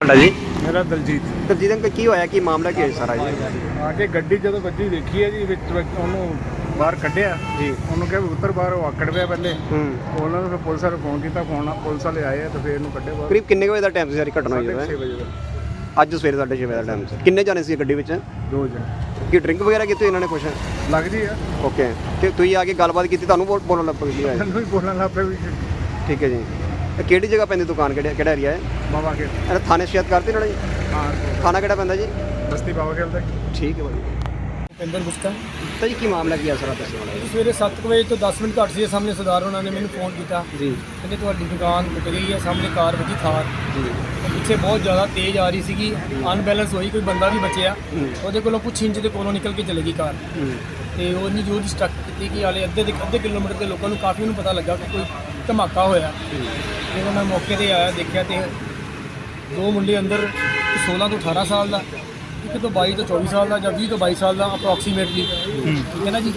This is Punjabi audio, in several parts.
ਤੁਹਾਡਾ ਜੀ? ਮੇਰਾ ਦਲਜੀਤ। ਦਲਜੀਤ ਅੰਕਲ ਕੀ ਹੋਇਆ? ਕੀ ਮਾਮਲਾ ਕੀ ਹੈ ਸਾਰਾ ਜੀ? ਆ ਕੇ ਗੱਡੀ ਜਦੋਂ ਵੱਜੀ ਦੇਖੀ ਹੈ ਜੀ ਵਿੱਚ ਵਿੱਚ ਉਹਨੂੰ ਬਾਹਰ ਕੱਢਿਆ। ਜੀ। ਉਹਨੂੰ ਕਿਹਾ ਵੀ ਉੱਤਰ ਬਾਹਰ ਉਹ ਆਕੜ ਪਿਆ ਪਹਿਲੇ। ਹੂੰ। ਉਹਨਾਂ ਨੂੰ ਫਿਰ ਪੁਲਿਸ ਵਾਲੇ ਫੋਨ ਕੀਤਾ ਫੋਨ ਪੁਲਿਸ ਵਾਲੇ ਆਏ ਆ ਤੇ ਫਿਰ ਇਹਨੂੰ ਕੱਢੇ ਬਾਹਰ। ਕਰੀਬ ਕਿੰਨੇ ਕੁ ਵਜੇ ਦਾ ਟਾਈਮ ਸੀ ਸਾਰੀ ਘਟਨਾ ਹੋਈ ਹੈ? 6 ਵਜੇ ਦਾ। ਅੱਜ ਸਵੇਰੇ 6:30 ਵਜੇ ਦਾ ਟਾਈਮ ਸੀ। ਕਿੰਨੇ ਜਾਣੇ ਸੀ ਗੱਡੀ ਵਿੱਚ? ਦੋ ਜਣ। ਕੀ ਡਰਿੰਕ ਵਗੈਰਾ ਕੀਤੀ ਇਹਨਾਂ ਨੇ ਕੁਛ? ਲੱਗਦੀ ਆ। ਓਕੇ ਤੇ ਤੁਸੀਂ ਆ ਕੇ ਗੱਲਬਾਤ ਕੀਤੀ ਤੁਹਾਨੂੰ ਬੋਲ- ਬੋਲਣ ਲੱਗ ਪਈ ਹੈ ਮੈਨੂੰ ਵੀ ਬੋਲਣ ਲੱਗ ਪਿਆ ਵੀ ਠੀਕ ਹੈ ਜੀ। ਇਹ ਕਿਹੜੀ ਜਗ੍ਹਾ ਪੈਂਦੀ ਦੁਕਾਨ? ਕਿਹੜਾ ਕਿਹੜਾ ਏਰੀਆ ਹੈ ਬਾਬਾ ਕੇ ਇਹਨਾਂ ਥਾਣੇ ਸ਼ਿਕਾਇਤ ਕਰਤੀ ਇਹਨਾਂ ਨੇ ਜੀ ਹਾਂ ਥਾਣਾ ਕਿਹੜਾ ਪੈਂਦਾ ਜੀ? ਬਸਤੀ ਬਾਬਾ ਖੇਲ ਤੇ। ਠੀਕ ਹੈ ਭਾਈ ਭੁਪਿੰਦਰ ਗੁਪਤਾ ਤਾਂ ਜੀ ਕੀ ਮਾਮਲਾ ਕੀ ਹੈ ਸਾਰਾ ਦੱਸੋ ਮਾੜਾ ਸਵੇਰੇ 7 ਵਜੇ ਤੋਂ 10 ਮਿੰਟ ਘੱਟ ਸੀ ਸਾਹਮਣੇ ਸਰਦਾਰ ਉਹਨਾਂ ਨੇ ਮੈਨੂੰ ਫੋਨ ਕੀਤਾ। ਜੀ। ਕਹਿੰਦੇ ਤੁਹਾਡੀ ਦੁਕਾਨ ਟੁੱਟ ਗਈ ਹੈ ਸਾਹਮਣੇ ਕਾਰ ਵੱਜੀ ਥਾਰ। ਜੀ। ਪਿੱਛੇ ਬਹੁਤ ਜ਼ਿਆਦਾ ਤੇਜ਼ ਆ ਰਹੀ ਸੀਗੀ ਅਨਬੈਲੈਂਸ ਹੋਈ ਕੋਈ ਬੰਦਾ ਵੀ ਬਚਿਆ। ਹੂੰ। ਉਹਦੇ ਕੋਲੋਂ ਕੁਛ ਇੰਚ ਦੇ ਕੋਲੋਂ ਨਿਕਲ ਕੇ ਚਲੇਗੀ ਕਾਰ। ਹੂੰ। ਤੇ ਉਹ ਇੰਨੀ ਜ਼ੋਰ ਦੀ ਸਟਕ ਕੀਤੀ ਕਿ ਹਾਲੇ ਅੱਧੇ ਦੇ ਅੱਧੇ ਕਿਲੋਮੀਟਰ ਦੇ ਲੋਕਾਂ ਨੂੰ ਕਾਫੀ ਨੂੰ ਪਤਾ ਲੱਗਾ ਕਿ ਕੋਈ ਧਮਾਕਾ ਹੋਇਆ। ਜਦੋਂ ਮੈਂ ਮੌਕੇ ਤੇ ਆਇਆ, ਦੇਖਿਆ ਤੇ ਦੋ ਮੁੰਡੇ ਅੰਦਰ ਇੱਕ 16 ਤੋਂ 18 ਸਾਲ ਦਾ, ਇੱਕ ਤੋਂ 22 ਤੋਂ 24 ਸਾਲ ਦਾ ਜਾਂ 20 ਤੋਂ 22 ਸਾਲ ਦਾ ਅਪਰੋਕਸੀਮੇਟਲੀ ਠੀਕ ਹੈ ਨਾ ਜੀ?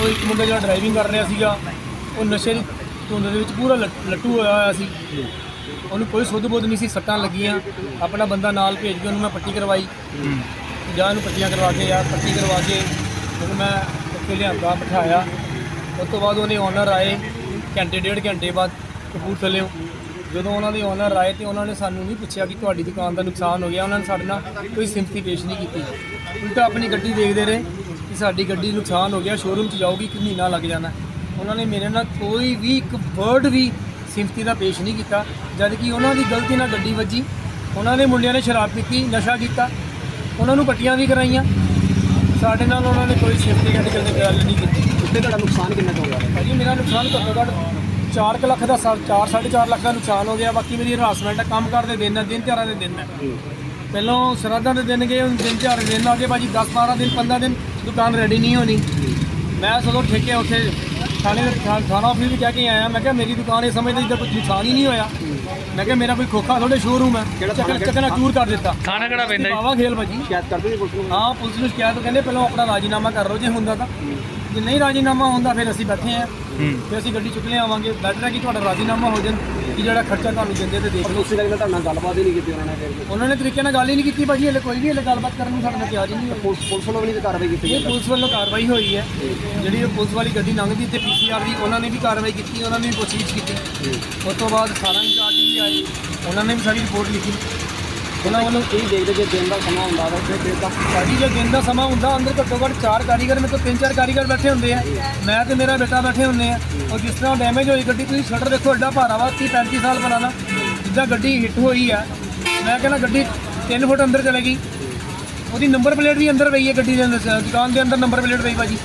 ਉਹ ਇੱਕ ਮੁੰਡਾ ਜਿਹੜਾ ਡਰਾਈਵਿੰਗ ਕਰ ਰਿਹਾ ਸੀਗਾ, ਉਹ ਨਸ਼ੇ ਦੀ ਧੁੰਦ ਦੇ ਵਿੱਚ ਪੂਰਾ ਲੱਟ- ਲੱਟੂ ਹੋਇਆ ਹੋਇਆ ਸੀ। ਉਹਨੂੰ ਕੋਈ ਸੁੱਧ ਬੁੱਧ ਨਹੀਂ ਸੀ, ਸੱਟਾਂ ਲੱਗੀਆਂ। ਆਪਣਾ ਬੰਦਾ ਨਾਲ ਭੇਜ ਕੇ ਉਹਨੂੰ ਮੈਂ ਪੱਟੀ ਕਰਵਾਈ। ਜਾਂ ਉਹਨੂੰ ਪੱਟੀਆਂ ਕਰਵਾ ਕੇ ਯਾਰ ਪੱਟੀ ਕਰਵਾ ਕੇ ਉਹਨੂੰ ਮੈਂ ਉੱਥੇ ਲਿਆਂਦਾ, ਬਿਠਾਇਆ। ਉਸ ਤੋਂ ਬਾਅਦ ਉਹਨੇ ਓਨਰ ਆਏ। ਘੰਟੇ, ਡੇਢ ਘੰਟੇ ਬਾਅਦ ਕਪੂਰਥਲੇ ਜਦੋਂ ਉਹਨਾਂ ਦੇ ਓਨਰ ਆਏ ਤੇ ਉਹਨਾਂ ਨੇ ਸਾਨੂੰ ਨਹੀਂ ਪੁੱਛਿਆ ਕਿ ਤੁਹਾਡੀ ਦੁਕਾਨ ਦਾ ਨੁਕਸਾਨ ਹੋ ਗਿਆ। ਉਹਨਾਂ ਨੇ ਸਾਡੇ ਨਾਲ ਕੋਈ ਸਿੰਪਥੀ ਪੇਸ਼ ਨਹੀਂ ਕੀਤੀ। ਉਲਟਾ ਆਪਣੀ ਗੱਡੀ ਦੇਖਦੇ ਰਹੇ ਕਿ ਸਾਡੀ ਗੱਡੀ ਨੁਕਸਾਨ ਹੋ ਗਿਆ ਸ਼ੋਰੂਮ 'ਚ ਜਾਊਗੀ ਕਿ ਮਹੀਨਾ ਲੱਗ ਜਾਣਾ। ਉਹਨਾਂ ਨੇ ਮੇਰੇ ਨਾਲ ਕੋਈ ਵੀ ਇੱਕ ਵਰਡ ਵੀ ਸਿੰਪਥੀ ਦਾ ਪੇਸ਼ ਨਹੀਂ ਕੀਤਾ। ਜਦ ਕਿ ਉਹਨਾਂ ਦੀ ਗਲਤੀ ਨਾਲ ਗੱਡੀ ਵੱਜੀ। ਉਹਨਾਂ ਦੇ ਮੁੰਡਿਆਂ ਨੇ ਸ਼ਰਾਬ ਪੀਤੀ ਨਸ਼ਾ ਕੀਤਾ। ਉਹਨਾਂ ਨੂੰ ਪੱਟੀਆਂ ਵੀ ਕਰਾਈਆਂ। ਸਾਡੇ ਨਾਲ ਉਹਨਾਂ ਨੇ ਕੋਈ ਸਿੰਪਥੀ ਗੱਲ ਨਹੀਂ ਕੀਤੀ। ਉੱਤੇ ਤੁਹਾਡਾ ਨੁਕਸਾਨ ਕਿੰਨਾ ਹੋ ਗਿਆ ਭਾਜੀ ਮੇਰਾ ਨੁਕਸਾਨ ਘੱਟੋ ਘੱਟ 4 ਲੱਖ ਦਾ 4 4.5 ਲੱਖ ਦਾ ਨੁਕਸਾਨ ਹੋ ਗਿਆ ਬਾਕੀ ਮੇਰੀ ਹਰਾਸਮੈਂਟ ਹੈ ਕੰਮ ਕਰਦੇ ਦਿਨ ਹੈ ਦਿਨ ਤਿਉਹਾਰਾਂ ਦੇ ਦਿਨ ਹੈ। ਪਹਿਲਾਂ ਸ਼ਰਾਧਾਂ ਦੇ ਦਿਨ ਗਏ ਹੁਣ ਦਿਨ ਤਿਉਹਾਰ ਦੇ ਦਿਨ ਆ ਗਏ ਭਾਜੀ 10 12 ਦਿਨ 15 ਦਿਨ ਦੁਕਾਨ ਰੈਡੀ ਨਹੀਂ ਹੋਣੀ। ਮੈਂ ਸਗੋਂ ਠੇਕੇ ਉੱਥੇ ਥਾਣੇ ਥਾਣਾ ਆਫਿਸ ਵੀ ਕਹਿ ਕੇ ਆਇਆ ਮੈਂ ਕਿਹਾ ਮੇਰੀ ਦੁਕਾਨ ਇਸ ਸਮੇਂ ਤੇ ਇੱਧਰ ਕੋਈ ਨੁਕਸਾਨ ਹੀ ਨਹੀਂ ਹੋਇਆ। ਮੈਂ ਕਿਹਾ ਮੇਰਾ ਕੋਈ ਖੋਖਾ ਥੋੜੇ ਸ਼ੋਰੂਮ ਹੈ ਕਿਹੜਾ ਥਾਣਾ? ਚੱਕਰ ਚੱਕਣਾ ਚੂਰ ਕਰ ਦਿੱਤਾ। ਖਾਣਾ ਕਿਹੜਾ ਪੈਂਦਾ? ਬਾਵਾ ਖੇਲ ਭਾਜੀ। ਸ਼ਿਕਾਇਤ ਕਰਦੇ ਪੁਲਿਸ ਨੂੰ? ਹਾਂ ਪੁਲਿਸ ਨੂੰ ਸ਼ਿਕਾਇਤ ਕਹਿੰਦੇ ਪਹਿਲਾਂ ਆਪਣਾ ਰਾਜੀਨਾਮਾ ਕਰ ਲਓ ਜੇ ਹੁੰਦਾ ਤਾਂ। ਜੇ ਨਹੀਂ ਰਾਜੀਨਾਮਾ ਹੁੰਦਾ ਫਿਰ ਅਸੀਂ ਬੈਠੇ ਆਂ ਫਿਰ ਅਸੀਂ ਗੱਡੀ ਚੁੱਕ ਲਿਆਵਾਂਗੇ। ਬੈਟਰ ਹੈ ਕਿ ਤੁਹਾਡਾ ਰਾਜੀਨਾਮਾ ਹੋ ਜਾਣ ਕਿ ਜਿਹੜਾ ਖਰਚਾ ਤੁਹਾਨੂੰ ਦਿੰਦੇ ਤੇ ਦੇਖ ਲਓ। ਉਸੇ ਗੱਲ ਨਾਲ ਤੁਹਾਡੇ ਨਾਲ ਗੱਲਬਾਤ ਹੀ ਨਹੀਂ ਕੀਤੀ ਉਹਨਾਂ ਨੇ ਫਿਰ ਉਹਨਾਂ ਨੇ ਤਰੀਕੇ ਨਾਲ ਗੱਲ ਹੀ ਨਹੀਂ ਕੀਤੀ ਭਾਜੀ ਹਲੇ ਕੋਈ ਵੀ ਹਲੇ ਗੱਲਬਾਤ ਕਰਨ ਨੂੰ ਸਾਡੇ ਨਾਲ ਤਿਆਰ ਹੀ ਨਹੀਂ ਪੁਲਿਸ ਪੁਲਿਸ ਵੱਲੋਂ ਵੀ ਨਹੀਂ ਕਾਰਵਾਈ ਕੀਤੀ ਇਹ ਪੁਲਿਸ ਵੱਲੋਂ ਕਾਰਵਾਈ ਹੋਈ ਹੈ। ਜਿਹੜੀ ਪੁਲਿਸ ਵਾਲੀ ਗੱਡੀ ਲੰਘਦੀ ਤੇ ਪੀਸੀਆਰ ਦੀ ਉਹਨਾਂ ਨੇ ਵੀ ਕਾਰਵਾਈ ਕੀਤੀ ਉਹਨਾਂ ਨੇ ਵੀ ਪੁੱਛਗਿੱਛ ਕੀਤੀ। ਉਸ ਤੋਂ ਬਾਅਦ ਸਾਰਾ ਇੰਚਾਰਜ ਵੀ ਆਏ ਉਹਨਾਂ ਨੇ ਵੀ ਸਾਰੀ ਰਿਪੋਰਟ ਲਿਖੀ। ਉਹਨਾਂ ਵੱਲੋਂ ਇਹ ਦੇਖਦੇ ਜੇ ਦਿਨ ਦਾ ਸਮਾਂ ਹੁੰਦਾ ਤਾਂ ਫਿਰ ਦਿਨ ਦਾ ਭਾਜੀ, ਜੇ ਦਿਨ ਦਾ ਸਮਾਂ ਹੁੰਦਾ, ਅੰਦਰ ਘੱਟੋ ਘੱਟ ਚਾਰ ਕਾਰੀਗਰ, ਮੇਰੇ ਤੋਂ ਤਿੰਨ ਚਾਰ ਕਾਰੀਗਰ ਬੈਠੇ ਹੁੰਦੇ ਆ। ਮੈਂ ਤੇ ਮੇਰਾ ਬੇਟਾ ਬੈਠੇ ਹੁੰਦੇ ਆ। ਔਰ ਜਿਸ ਤਰ੍ਹਾਂ ਡੈਮੇਜ ਹੋਈ ਗੱਡੀ, ਤੁਸੀਂ ਸ਼ਟਰ ਦੇਖੋ, ਐਡਾ ਭਾਰਾ ਵਾ 30 35 ਸਾਲ ਪੁਰਾਣਾ। ਜਿੱਦਾਂ ਗੱਡੀ ਹਿੱਟ ਹੋਈ ਆ, ਮੈਂ ਕਹਿੰਦਾ ਗੱਡੀ 3 ਫੁੱਟ ਅੰਦਰ ਚਲੇ ਗਈ ਉਹਦੀ ਨੰਬਰ ਪਲੇਟ ਵੀ ਅੰਦਰ ਪਈ ਹੈ ਗੱਡੀ ਦੇ ਅੰਦਰ, ਦੁਕਾਨ ਦੇ ਅੰਦਰ ਨੰਬਰ ਪਲੇਟ ਪਈ ਭਾਜੀ।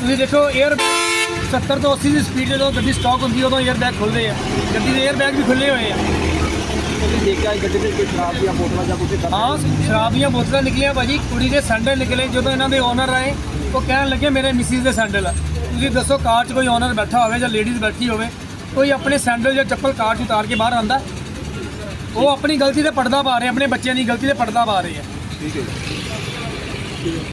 ਤੁਸੀਂ ਦੇਖੋ 에ਅਰ 70 ਤੋਂ 80 ਦੀ ਸਪੀਡ ਜਦੋਂ ਗੱਡੀ ਸਟਾਕ ਹੁੰਦੀ ਉਦੋਂ 에ਅਰ ਬੈਗ ਖੁੱਲਦੇ ਆ। ਗੱਡੀ ਦੇ 에ਅਰ ਬੈਗ ਵੀ ਖੁੱਲੇ ਹੋਏ ਆ। ਤੁਸੀਂ ਦੇਖਿਆ ਇਹ ਗੱਡੀ ਦੇ ਕੋਈ ਸ਼ਰਾਬ ਦੀਆਂ ਬੋਤਲਾਂ ਜਾਂ ਕੁਝ ਹਾਂ ਸ਼ਰਾਬ ਦੀਆਂ ਬੋਤਲਾਂ ਨਿਕਲੀਆਂ ਭਾਜੀ। ਕੁੜੀ ਦੇ ਸੈਂਡਲ ਨਿਕਲੇ ਜਦੋਂ ਇਹਨਾਂ ਦੇ ਓਨਰ ਆਏ ਉਹ ਕਹਿਣ ਲੱਗੇ ਮੇਰੇ ਮਿਸਿਸ ਦੇ ਸੈਂਡਲ ਆ। ਤੁਸੀਂ ਦੱਸੋ ਕਾਰ 'ਚ ਕੋਈ ਓਨਰ ਬੈਠਾ ਹੋਵੇ ਜਾਂ ਲੇਡੀਜ਼ ਬੈਠੀ ਹੋਵੇ ਕੋਈ ਆਪਣੇ ਸੈਂਡਲ ਜਾਂ ਚੱਪਲ ਕਾਰ 'ਚ ਉਤਾਰ ਕੇ ਬਾਹਰ ਆਂਦਾ ਉਹ ਆਪਣੀ ਗਲਤੀ ਤੇ ਪਰਦਾ ਪਾ ਰਹੇ ਆਪਣੇ ਬੱਚਿਆਂ ਦੀ ਗਲਤੀ ਤੇ ਪਰਦਾ ਪਾ ਰਹੇ ਆ।